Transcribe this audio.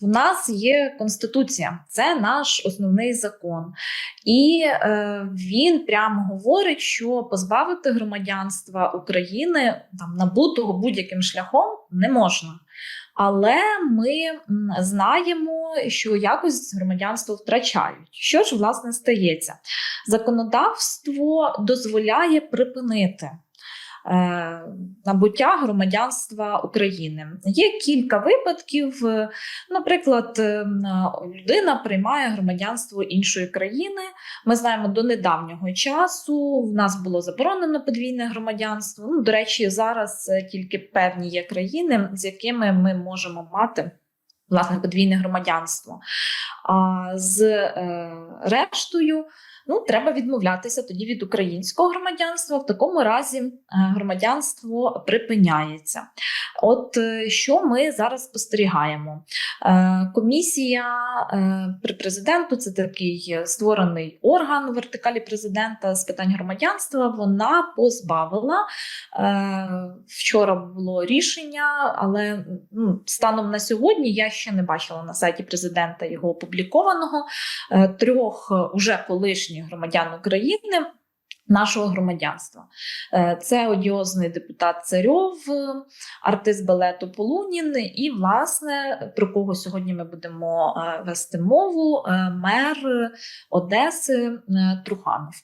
В нас є конституція, це наш основний закон, і е, він прямо говорить, що позбавити громадянства України там набутого будь-яким шляхом не можна. Але ми знаємо, що якось громадянство втрачають. Що ж власне стається? Законодавство дозволяє припинити. Е, Набуття громадянства України є кілька випадків. Наприклад, е, людина приймає громадянство іншої країни. Ми знаємо до недавнього часу. В нас було заборонено подвійне громадянство. Ну, до речі, зараз е, тільки певні є країни, з якими ми можемо мати власне подвійне громадянство. А з рештою. Ну, треба відмовлятися тоді від українського громадянства. В такому разі е, громадянство припиняється. От е, що ми зараз спостерігаємо? Е, Комісія при президенту це такий створений орган у вертикалі президента з питань громадянства. Вона позбавила вчора було рішення, але ну, станом на сьогодні я ще не бачила на сайті президента його опублікованого трьох е, уже колишніх громадян України. Нашого громадянства Е, це одіозний депутат Царьов, е, артист балету Полунін, і, власне, про кого сьогодні ми будемо вести мову, мер Одеси Труханов.